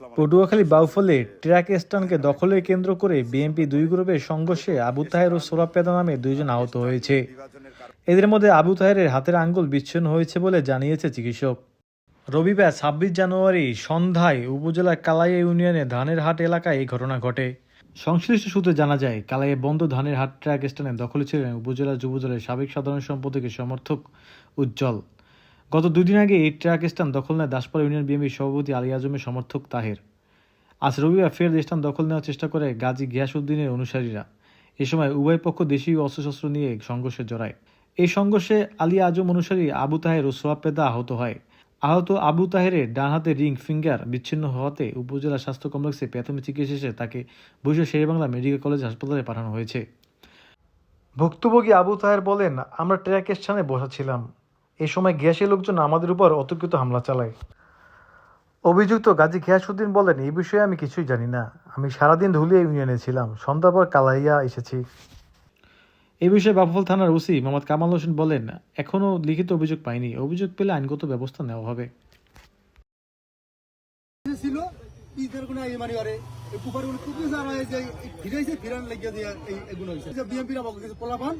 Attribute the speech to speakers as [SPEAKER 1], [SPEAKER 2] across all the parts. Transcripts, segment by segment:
[SPEAKER 1] Patuakhali বাউফলে track স্ট্যান্ডকে দখলের কেন্দ্র করে বিএনপি দুই গ্রুপের সংঘর্ষে আবু তাহের ও সোরাব পেদা নামে দুইজন আহত হয়েছে। এদের মধ্যে আবু তাহেরের হাতের আঙ্গুল বিচ্ছিন্ন হয়েছে বলে জানিয়েছে চিকিৎসক। রবিবার ছাব্বিশ জানুয়ারি সন্ধ্যায় উপজেলার কালাইয়া ইউনিয়নে ধানের হাট এলাকায় এই ঘটনা ঘটে। সংশ্লিষ্ট সূত্রে জানা যায় কালাইয়ে বন্ধ ধানের হাট ট্র্যাক স্ট্যান্ডে দখলে ছিলেন উপজেলা যুবদলের সাবেক সাধারণ সম্পাদকের সমর্থক উজ্জ্বল। গত দুদিন আগে এই ট্র্যাক স্ট্যান্ড দখল নেয় দাসপাড়া ইউনিয়ন বিএনপির সভাপতি আলী আজমের সমর্থক তাহের। আজ রবিবার ফের স্থান দখল নেওয়ার চেষ্টা করে গাজী গিয়াসউদ্দিনের অনুসারীরা। এ সময় উভয় পক্ষ দেশীয় অস্ত্রশস্ত্র নিয়ে সংঘর্ষে জড়ায়। এই সংঘর্ষে আলী আজম অনুসারী আবু তাহের ও সোয়াব আহত হয়। আহত আবু তাহেরের ডান হাতে রিং ফিঙ্গার বিচ্ছিন্ন হওয়াতে উপজেলা স্বাস্থ্য কমপ্লেক্সে প্রাথমিক চিকিৎসা শেষে তাকে বৈশ্ব শেরেবাংলা মেডিকেল কলেজ হাসপাতালে পাঠানো হয়েছে। ভুক্তভোগী আবু তাহের বলেন, আমরা ট্র্যাক স্থানে বসা ছিলাম। এ সময় গ্যাসের লোকজন আমাদের উপর অতর্কিত হামলা চালায়। অভিযুক্ত গাজী ঘিয়াসুদ্দিন বলেন এই বিষয়ে আমি কিছুই জানি না। আমি সারাদিন ধুলিয়া ইউনিয়নে ছিলাম। সন্ধ্যার পর কালাইয়া এসেছি। এ বিষয়ে বাফল থানার ওসি মোহাম্মদ কামাল হোসেন বলেন এখনও লিখিত অভিযোগ পাইনি। অভিযোগ পেলে আইনগত ব্যবস্থা নেওয়া হবে।
[SPEAKER 2] ছিল ঈদের কোনো এই মানে আরে কুপারগুলো খুব বেশি আর যে ফিরাইছে ফিরান লাগিয়ে দিয়ে এই এগুলো হয়েছে যে বলছে পোলাপান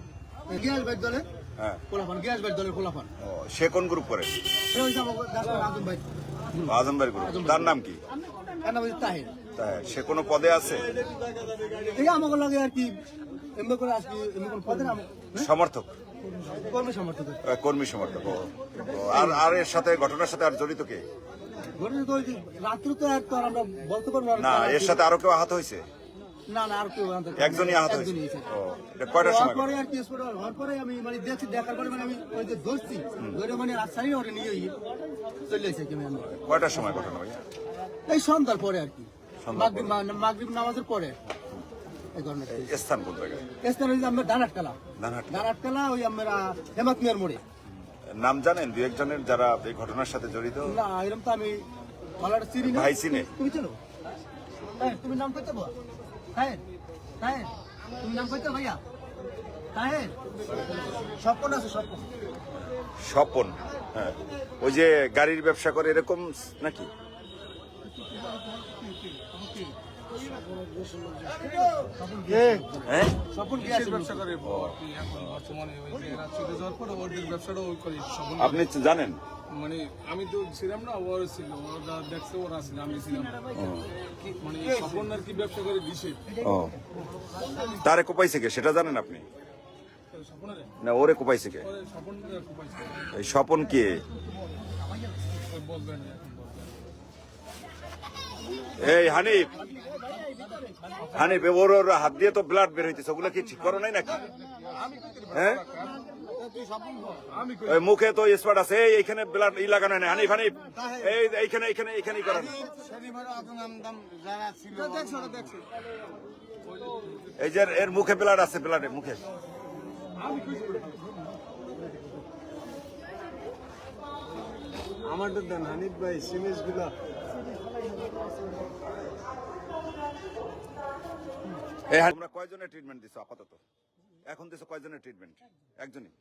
[SPEAKER 2] গ্যাস বাইর দলে
[SPEAKER 3] হ্যাঁ।
[SPEAKER 2] গ্যাস
[SPEAKER 3] সে কোন গ্রুপ করে?
[SPEAKER 2] আজম ভাই
[SPEAKER 3] গ্রুপ তার নাম কি?
[SPEAKER 2] নাম তাহির।
[SPEAKER 3] সে কোনো পদে আছে?
[SPEAKER 2] আমাকে লাগে আর কি এমনি করে আসবি এমনি কোন পদের আমি
[SPEAKER 3] সমর্থক?
[SPEAKER 2] কর্মী সমর্থক।
[SPEAKER 3] কর্মী আর আর এর সাথে ঘটনার সাথে আর জড়িত কে?
[SPEAKER 2] ঘটনা তো রাত্রে তো আর তো আর আমরা বলতে পারব
[SPEAKER 3] না এর সাথে আরও কেউ আহত হয়েছে?
[SPEAKER 2] না না আর কেউ আনতে
[SPEAKER 3] একজনই আহত হয়েছে। ও এটা কয়টার সময়
[SPEAKER 2] পরে আর কি হওয়ার পরে আমি মানে দেখছি দেখার পরে মানে আমি ওই যে ধরছি। ধরে মানে রাজশাহী ওরে নিয়ে গিয়ে চলে এসেছি আমি।
[SPEAKER 3] কয়টার সময় ঘটনা
[SPEAKER 2] এই সন্ধ্যার পরে আর কি। মাগরিব মাগরিব নামাজের পরে।
[SPEAKER 3] স্থান কোন জায়গায়?
[SPEAKER 2] এসতে হচ্ছে আমরা ডানাটকালা।
[SPEAKER 3] ধানহাট
[SPEAKER 2] ডানাটকালা ওই আমরা হেমাত মিয়ার মোড়ে।
[SPEAKER 3] নাম জানেন? দু একজনের যারা এই ঘটনার সাথে জড়িত?
[SPEAKER 2] না এরকম তো আমি
[SPEAKER 3] ভাই চিনে?
[SPEAKER 2] তুমি চেনো? তাই তুমি নাম কইতে তাই তাই তুমি নাম কইতে ভাইয়া? তাই স্বপ্ন আছে স্বপ্ন।
[SPEAKER 3] স্বপন হ্যাঁ। ওই যে গাড়ির ব্যবসা করে এরকম নাকি? হ্যাঁ?
[SPEAKER 2] স্বপ্ন কি আছে?
[SPEAKER 4] ব্যবসা করে? এখন বর্তমানে ওই যে এরা চলে যাওয়ার পর ওদের ব্যবসাটা ওই করে সফল
[SPEAKER 3] আপনি জানেন?
[SPEAKER 4] মানে আমি তো ছিলাম না ওরা ছিল ওরা দেখছে ওরা ছিল আমি ছিলাম মানে স্বপন আর কি ব্যবসা করে দিছে?
[SPEAKER 3] ও। তারে কোপাইছে কে সেটা জানেন আপনি? না ওরে কোপাইছে কে? এই স্বপন কে। এই হানিফ হানিফ ওর হাত দিয়ে তো ব্লাড বের হইতেছে ওগুলো কি ঠিক করো নাই নাকি? হ্যাঁ? ওই মুখে তো স্পট আছে এইখানে ব্লাড ই লাগানো নাই। হানিফ হানিফ এই এইখানে এইখানে এইখানেই করেন। এই যে এর মুখে ব্লাড আছে ব্লাডে মুখে।
[SPEAKER 4] আমাদের দেন হানিফ ভাই
[SPEAKER 3] সিমেজগুলা। তোমরা কয়জনের ট্রিটমেন্ট দিছো আপাতত? এখন দেশে কয়জনের ট্রিটমেন্ট একজনই?